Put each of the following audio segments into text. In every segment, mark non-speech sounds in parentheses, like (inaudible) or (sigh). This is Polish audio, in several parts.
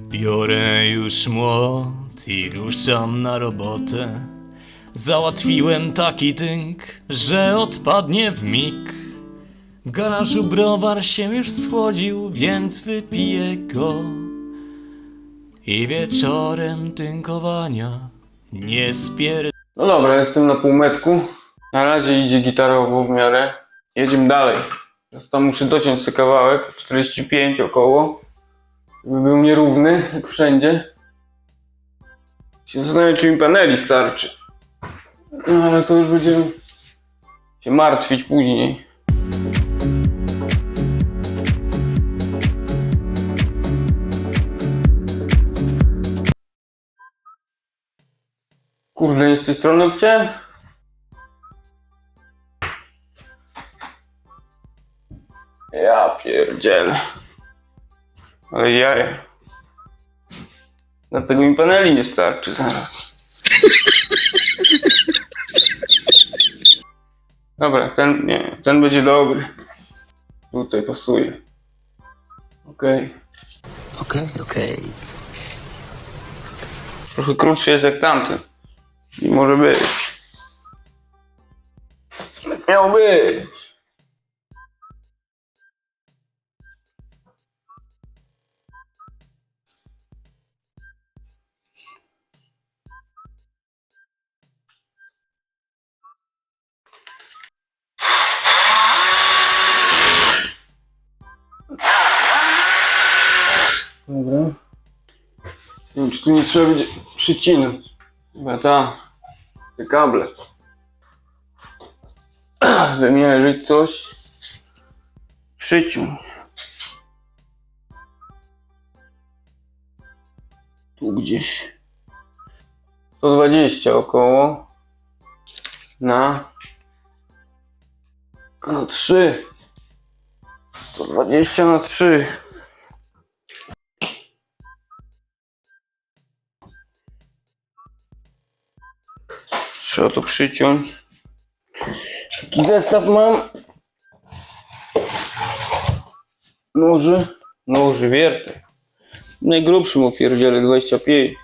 Biorę już młot i ruszam na robotę. Załatwiłem taki tynk, że odpadnie w mig. W garażu browar się już schłodził, więc wypiję go. I wieczorem tynkowania nie spier... No dobra, jestem na półmetku. Na razie idzie gitarowo w miarę. Jedziemy dalej. Tam muszę dociąć sobie kawałek, 45 około. Był nierówny, jak wszędzie. Się zastanawiam, czy mi paneli starczy. No ale to już będziemy się martwić później. Kurde, nie z tej strony chciałem. Ja pierdzielę. Ale jaja. Dlatego mi paneli nie starczy zaraz. Dobra, ten nie, ten będzie dobry. Tutaj pasuje. Okej. Okej, okej. Trochę krótszy jest jak tamten. I może być. Miał być. Tu nie trzeba będzie przycinać. Chyba tam. Te kable. (clears throat) Wymierzyć coś. Przyciąć. Tu gdzieś. 120 około. Na. Na 3. 120 na 3. Trzeba to przyciąć. Taki zestaw mam. Noży. Noży, wiertek. Najgrubszym opierdzielę 25.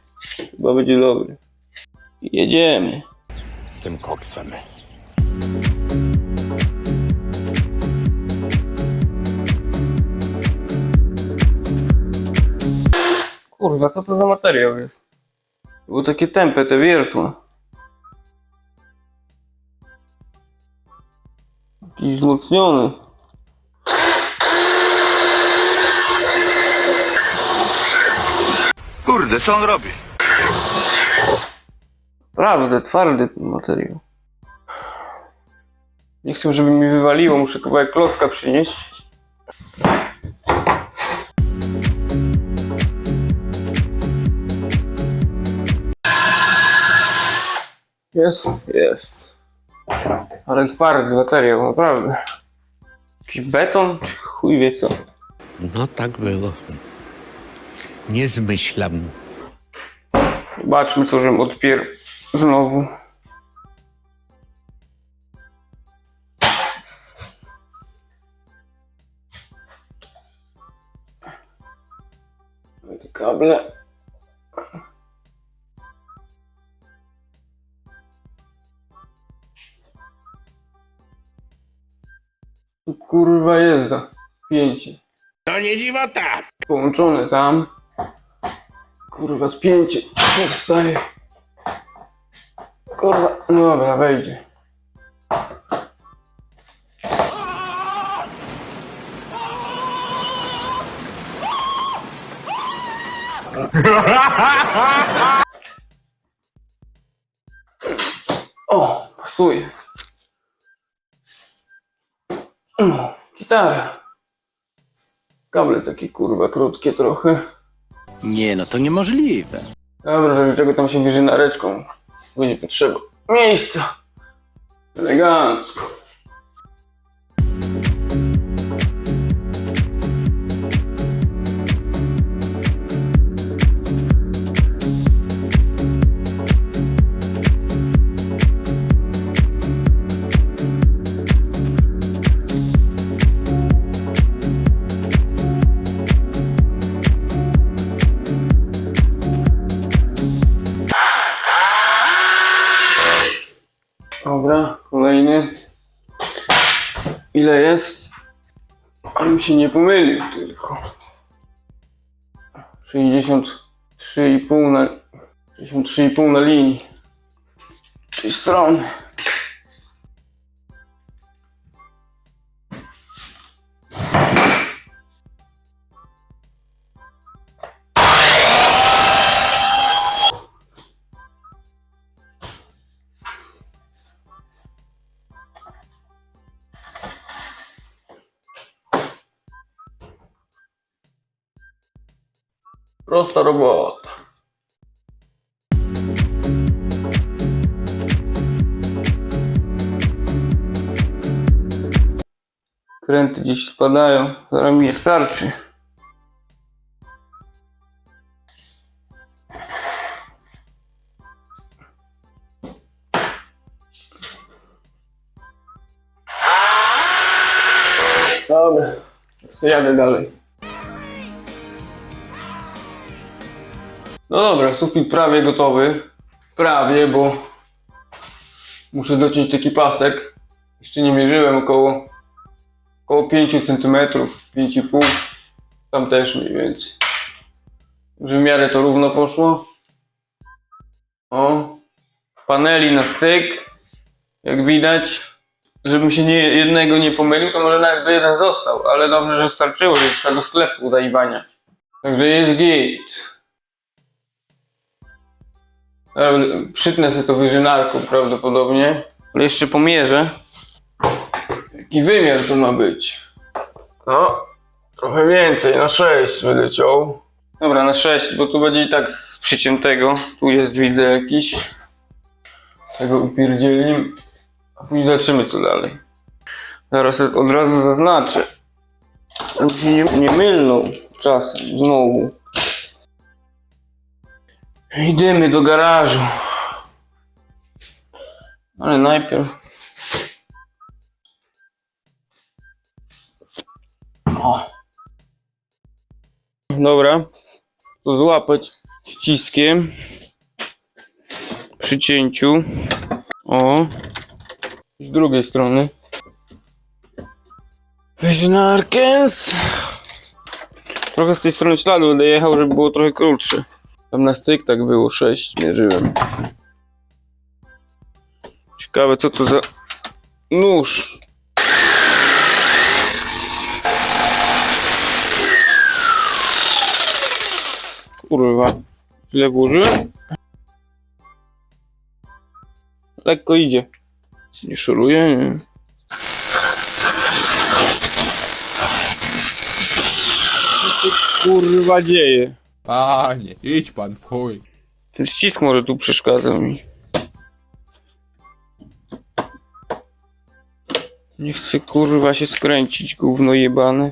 Chyba będzie dobry. Jedziemy. Z tym koksem. Kurwa, co to za materiał jest? Było takie tępe te wiertła. Jakiś wzmocniony. Kurde, co on robi? Prawdę, twardy ten materiał. Nie chcę, żeby mi wywaliło, muszę kawałek klocka przynieść. Jest? Jest. Ale twardy materiał, naprawdę. Jakiś beton, czy chuj wie co. No tak było. Nie zmyślam. Zobaczmy, co żem odpier... znowu. Te kable. Kurwa jest za pięcie. To nie dziwota! Połączone tam. Kurwa, spięcie. Powstaje. Kurwa, no dobra, wejdzie. O, pasuje. Gitara. Kable takie kurwa krótkie trochę. Nie, no to niemożliwe. Dobra, do czego tam się wyżynareczką będzie potrzeba miejsca. Elegancko. Ile jest. Abym się nie pomylił tylko. 63,5 na 63,5 na linii. Tej strony. Prosta robota. Kręty gdzieś spadają, zaraz mi nie starczy. Dobra, jadę dalej. No dobra, sufit prawie gotowy. Prawie, bo muszę dociąć taki pasek. Jeszcze nie mierzyłem, około, około 5 cm, 5,5 Tam też mniej więcej. Że w miarę to równo poszło. O, paneli na styk. Jak widać, żebym się nie, jednego nie pomylił, to może nawet by jeden został, ale dobrze, że starczyło, że trzeba do sklepu zaiwania. Także jest git. Przytnę sobie to wyżynarką prawdopodobnie. Ale jeszcze pomierzę. Jaki wymiar to ma być? No, trochę więcej, na 6 będę ciął. Dobra, na 6, bo tu będzie i tak z przyciętego. Tu jest, widzę, jakiś. Tego upierdzielim. A później zobaczymy co dalej. Zaraz od razu zaznaczę. Żeby się nie, nie czasem, znowu. Idziemy do garażu. Ale najpierw. O. Dobra. To złapać ściskiem. Przy cięciu. O. Z drugiej strony. Wyżynarkens. Trochę z tej strony śladu będę jechał, żeby było trochę krótsze. Tam na styk tak było, 6 mierzyłem. Ciekawe co to za nóż. Kurwa, źle włożyłem? Lekko idzie. Nie szoruje, nie. Co kurwa dzieje? Panie, idź pan w chuj. Ten ścisk może tu przeszkadza mi. Nie chcę kurwa się skręcić, gówno jebane.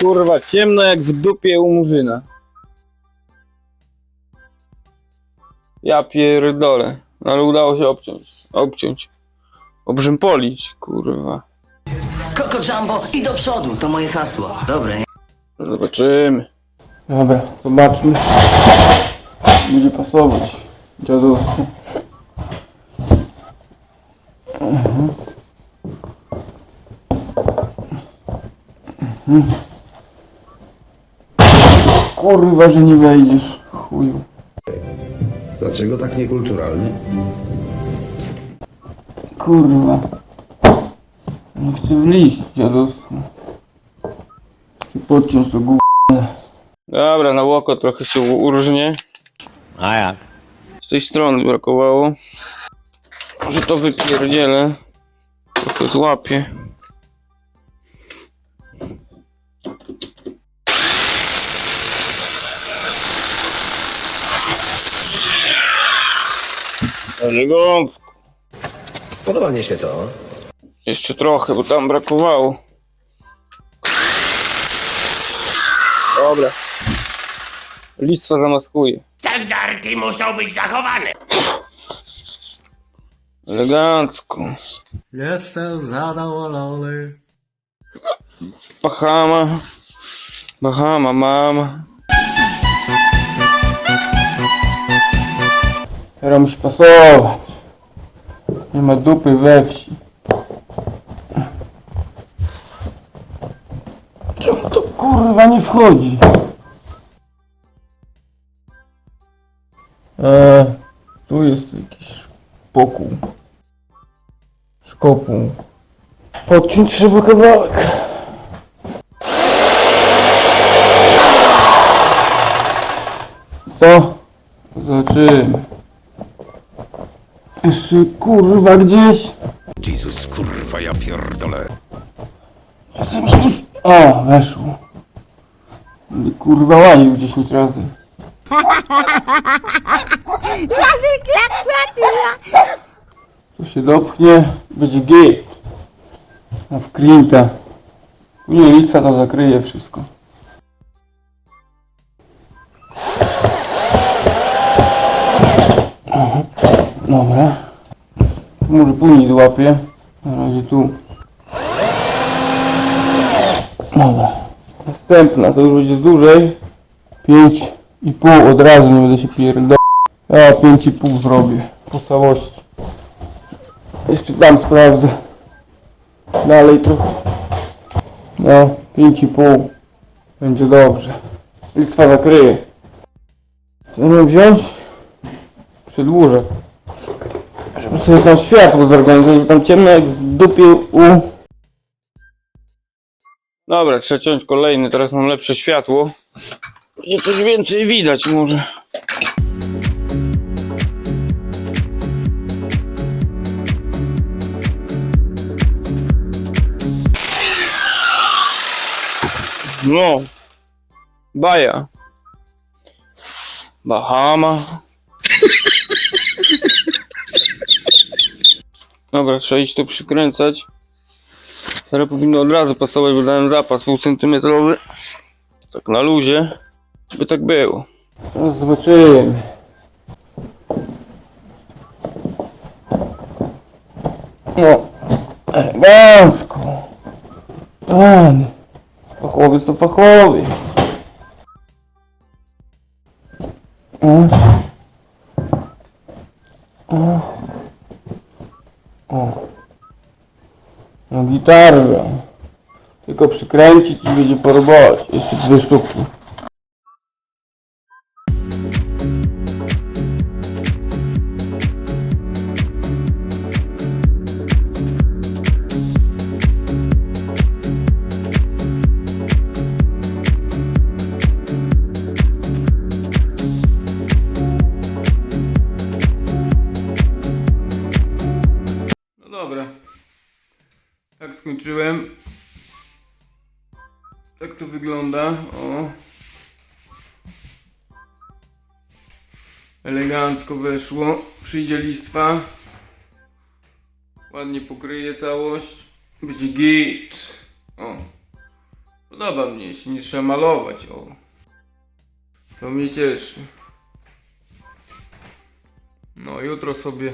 Kurwa, ciemno jak w dupie u murzyna. Ja pierdolę. No, Ale udało się obciąć. Obciąć. Obrzępolić, kurwa. Koko Jumbo i do przodu, to moje hasło. Dobre. Zobaczymy. Dobra, zobaczmy. Będzie pasować. Dziadowsku. Kurwa, że nie wejdziesz. Chuju. Dlaczego tak niekulturalny? Kurwa. Nie chcę wliść, dziadowsku. Chcę podciąć to gó... Dobra, na łoko trochę się urżnie. A jak? Z tej strony brakowało. Może to wypierdzielę. Trochę złapię. Elegancko. Podoba mnie się to. Jeszcze trochę, bo tam brakowało. Dobra. Listwa zamaskuje. Standardy muszą być zachowane. Elegancko. Jestem zadowolony. Bahama. Bahama mama. Teraz musi pasować. Nie ma dupy we wsi. Czemu to kurwa nie wchodzi? Eee, tu jest jakiś pokój. Szkopuł. Podciąć trzeba kawałek. Co? Zobaczymy. Jeszcze kurwa gdzieś. Jezus, kurwa, ja pierdolę. Mi się już... O, weszło. Będę kurwa łaził 10 razy. Tu się dopchnie, będzie git. A w. Później lista to zakryje wszystko. Może później złapię. Na razie tu. Dobra. Następna to już będzie z dłużej. Pięć i pół od razu nie będę się pierdol. Ja pięć i pół zrobię. Po całości. Jeszcze tam sprawdzę. Dalej trochę. No, pięć i pół. Będzie dobrze. Listwa zakryje. Co mam wziąć? Przedłużę. Sobie tam światło zorganizować, bo tam ciemno jak w dupie u... Dobra, trzeba ciąć kolejny, teraz mam lepsze światło. Będzie coś więcej widać może. No. Baja. Bahama. Dobra, trzeba iść tu przykręcać. Teraz powinno od razu pasować, bo dałem zapas półcentymetrowy. Tak na luzie. By tak było. Teraz zobaczymy. No. Elegancko. Pan. Fachowiec to fachowiec. Gitarze. Tylko przykręcić i będzie po robocie. Jeszcze dwie sztuki. Skończyłem. Tak to wygląda. O. Elegancko weszło. Przyjdzie listwa. Ładnie pokryje całość. Będzie git. O. Podoba mnie się, nie trzeba malować. O. To mnie cieszy. No jutro sobie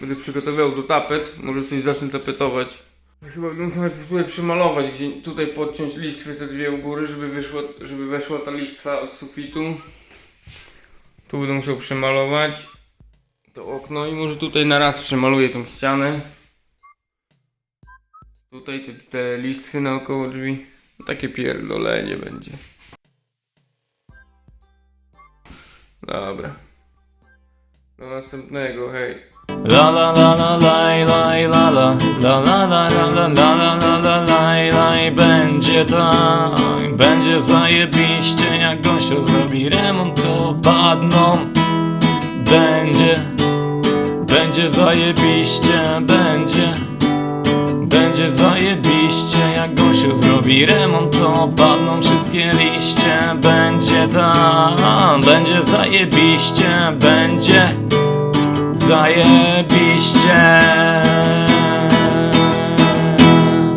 będę przygotowywał do tapet. Może coś zacznę tapetować. Chyba musiał najpierw tutaj przemalować, gdzie tutaj podciąć listwy te dwie u góry, żeby wyszło, żeby weszła ta listwa od sufitu. Tu będę musiał przemalować to okno i może tutaj na raz przemaluję tą ścianę. Tutaj te, te listwy naokoło drzwi. No Takie pierdolenie będzie. Dobra. Do następnego, hej. La la la la la la. La la la la la la la la la Będzie tak, będzie zajebiście Jak Gosio zrobi remont to padną. Będzie, będzie zajebiście Będzie, będzie zajebiście Jak Gosio zrobi remont to padną wszystkie liście. Będzie tak, będzie zajebiście Będzie zajebiście.